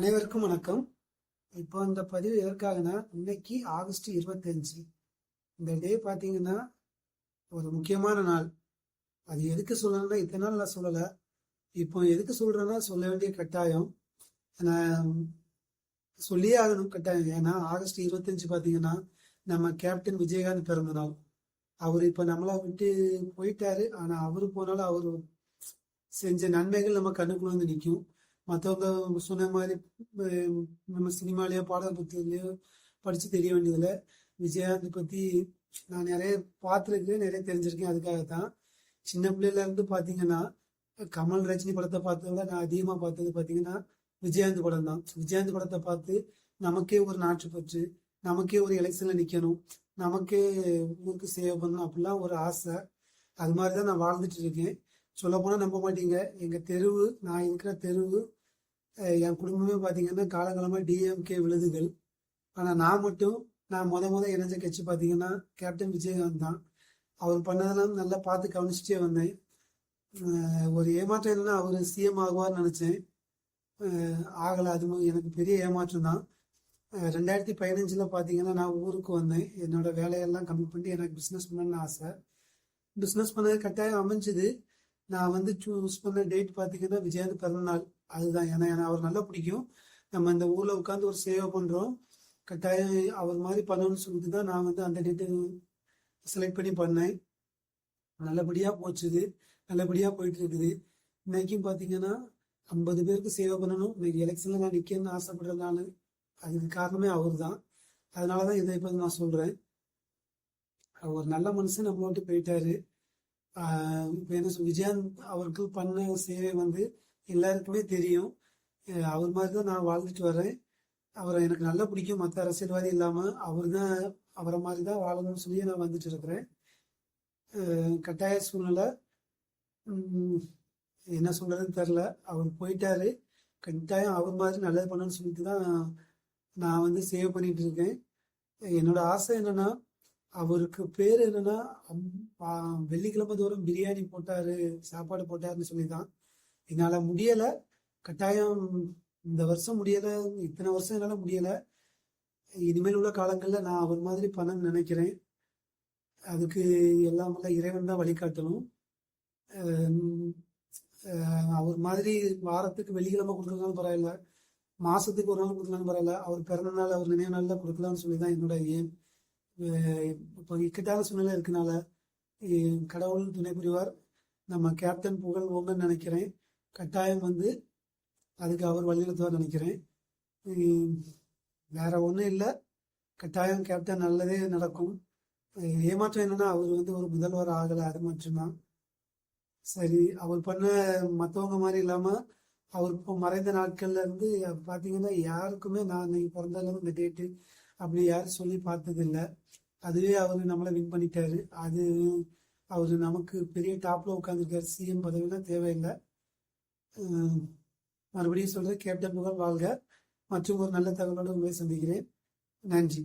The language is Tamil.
அனைவருக்கும் வணக்கம். இப்போ இந்த பதிவு எதற்காகனா இன்னைக்கு ஆகஸ்ட் இருபத்தஞ்சு. இந்த டே பார்த்தீங்கன்னா ஒரு முக்கியமான நாள். அது எதுக்கு சொல்லணும்னா இத்தனை நாள் நான் சொல்லலை. இப்போ எதுக்கு சொல்றேன்னா சொல்ல வேண்டிய கட்டாயம். நான் சொல்லியே ஆகணும் கட்டாயம். ஏன்னா ஆகஸ்ட் இருபத்தஞ்சு பார்த்தீங்கன்னா நம்ம கேப்டன் விஜயகாந்த் பிறந்த நாள் அவர் இப்போ நம்மளை விட்டு போயிட்டாரு. ஆனால் அவரு போனாலும் அவர் செஞ்ச நன்மைகள் நம்ம கண்ணுக்குள்ள வந்து நிற்கும். மற்றவங்க சொன்ன மாதிரி நம்ம சினிமாலேயோ பாடல் புத்தகத்துலையோ படித்து தெரிய வேண்டியதில்லை. விஜயகாந்த் பற்றி நான் நிறைய பார்த்துருக்கேன் நிறைய தெரிஞ்சிருக்கேன். அதுக்காக தான் சின்ன பிள்ளையிலேருந்து பார்த்தீங்கன்னா கமல் ரஜினி படத்தை பார்த்ததை விட நான் அதிகமாக பார்த்தது பார்த்தீங்கன்னா விஜயகாந்த் படம் தான். விஜயகாந்த் படத்தை பார்த்து நமக்கே ஒரு நாட்டுப்பற்று நமக்கே ஒரு எலெக்ஷனில் நிற்கணும் நமக்கே ஊருக்கு சேவ் பண்ணணும் அப்படிலாம் ஒரு ஆசை. அது மாதிரி தான் நான் வாழ்ந்துட்டு இருக்கேன். சொல்ல போனால் நம்ப மாட்டீங்க. எங்கள் தெருவு நான் இருக்கிற தெருவு என் குடும்பமே பார்த்தீங்கன்னா காலங்காலமாக டிஎம்கே விழுதுகள். ஆனால் நான் மட்டும் நான் முத முத இணைஞ்ச கட்சி பார்த்தீங்கன்னா கேப்டன் விஜயகாந்த் தான். அவர் பண்ணதெல்லாம் நல்லா பார்த்து கவனிச்சுட்டே வந்தேன். ஒரு ஏமாற்றம் என்னன்னா அவர் சிஎம் ஆகுவார்னு நினச்சேன். ஆகலை அது எனக்கு பெரிய ஏமாற்றம் தான். ரெண்டாயிரத்தி பதினஞ்சில் பார்த்தீங்கன்னா நான் ஊருக்கு வந்தேன். என்னோட வேலையெல்லாம் கம்மி பண்ணி எனக்கு பிஸ்னஸ் பண்ணணும்னு ஆசை. பிஸ்னஸ் பண்ணது கட்டாயம் அமைஞ்சுது. நான் வந்து சூஸ் பண்ண டேட் பார்த்தீங்கன்னா விஜயகாந்த் பிறந்த நாள். அதுதான். ஏன்னா ஏன்னா அவர் நல்லா பிடிக்கும். நம்ம இந்த ஊரில் உட்காந்து ஒரு சேவை பண்ணுறோம் கட்டாயம் அவர் மாதிரி பண்ணணும்னு சொல்லிட்டு தான் நான் வந்து அந்த டேட்டு செலக்ட் பண்ணி பண்ணேன். நல்லபடியாக போச்சுது. நல்லபடியாக போயிட்டு இருக்குது இன்னைக்கும் பார்த்தீங்கன்னா ஐம்பது பேருக்கு சேவை பண்ணணும். இன்னைக்கு எலெக்ஷனில் நான் நிற்கணும்னு ஆசைப்படுறதுனால அதுக்கு காரணமே அவர் தான் அதனால தான் இதை இப்போ நான் சொல்கிறேன் ஒரு நல்ல மனுஷன் நம்ம விட்டு போயிட்டாரு ஆஹ் இப்ப என்ன சொல் விஜயகாந்த் அவருக்கு பண்ண சேவை வந்து எல்லாருக்குமே தெரியும். அவர் மாதிரி தான் நான் வாழ்ந்துட்டு வரேன். அவரை எனக்கு நல்லா பிடிக்கும். மற்ற அரசியல்வாதி இல்லாமல் அவர் தான் அவரை மாதிரி தான் வாழணும்னு சொல்லி நான் வந்துட்டு இருக்கிறேன். கட்டாய சூழ்நிலை என்ன சொல்றதுன்னு தெரில அவர் போயிட்டாரு. கட்டாயம் அவர் மாதிரி நல்லது பண்ணணும்னு சொல்லிட்டு தான் நான் வந்து சேவ் பண்ணிட்டு இருக்கேன். என்னோட ஆசை என்னன்னா அவருக்கு பேர் என்னன்னா வெள்ளிக்கிழமை தோறும் பிரியாணி போட்டாரு சாப்பாடு போட்டாருன்னு சொல்லி தான் என்னால் முடியலை. கட்டாயம் இந்த வருஷம் முடியலை இத்தனை வருஷம் என்னால் முடியலை. இனிமேல் உள்ள காலங்களில் நான் அவர் மாதிரி பண்ணணும்னு நினைக்கிறேன். அதுக்கு எல்லாம் வல்ல இறைவன் தான் வழிகாட்டணும். அவர் மாதிரி வாரத்துக்கு வெள்ளிக்கிழமை கொடுக்கலாம் பரவாயில்ல மாசத்துக்கு ஒரு நாள் கொடுக்கலாம்னு பரவாயில்ல அவர் பிறந்த நாள் அவர் நினைவு நாளில் கொடுக்கலாம்னு சொல்லி தான் என்னோட ஏம் இப்போ இக்கட்டான சூழ்நிலை இருக்கனால கடவுள் துணை புரிவார். நம்ம கேப்டன் புகழ் ஓங்கன்னு நினைக்கிறேன். கட்டாயம் வந்து அதுக்கு அவர் வழிநடத்துவார் நினைக்கிறேன். வேற ஒன்றும் இல்லை. கட்டாயம் கேப்டன் நல்லதே நடக்கும். ஏமாற்றம் என்னன்னா அவர் வந்து ஒரு முதல்வர் ஆகலை அது மட்டும்தான். சரி அவர் பண்ண மற்றவங்க மாதிரி இல்லாமல் அவர் இப்போ மறைந்த நாட்கள்ல இருந்து பார்த்தீங்கன்னா யாருக்குமே நான் இன்னைக்கு பிறந்தாலும் இந்த டேட்டு அப்படி யாரும் சொல்லி பார்த்ததில்ல. அதுவே அவர் நம்மளை வின் பண்ணிட்டாரு. அது அவர் நமக்கு பெரிய டாப்ல உட்காந்துருக்காரு சிஎம் பதவிலாம் தேவையில்லை. மறுபடியும் சொல்றேன் கேப்டன் முகம் வாழ்க. மற்றும் ஒரு நல்ல தகவலோடு உங்களை சந்திக்கிறேன். நன்றி.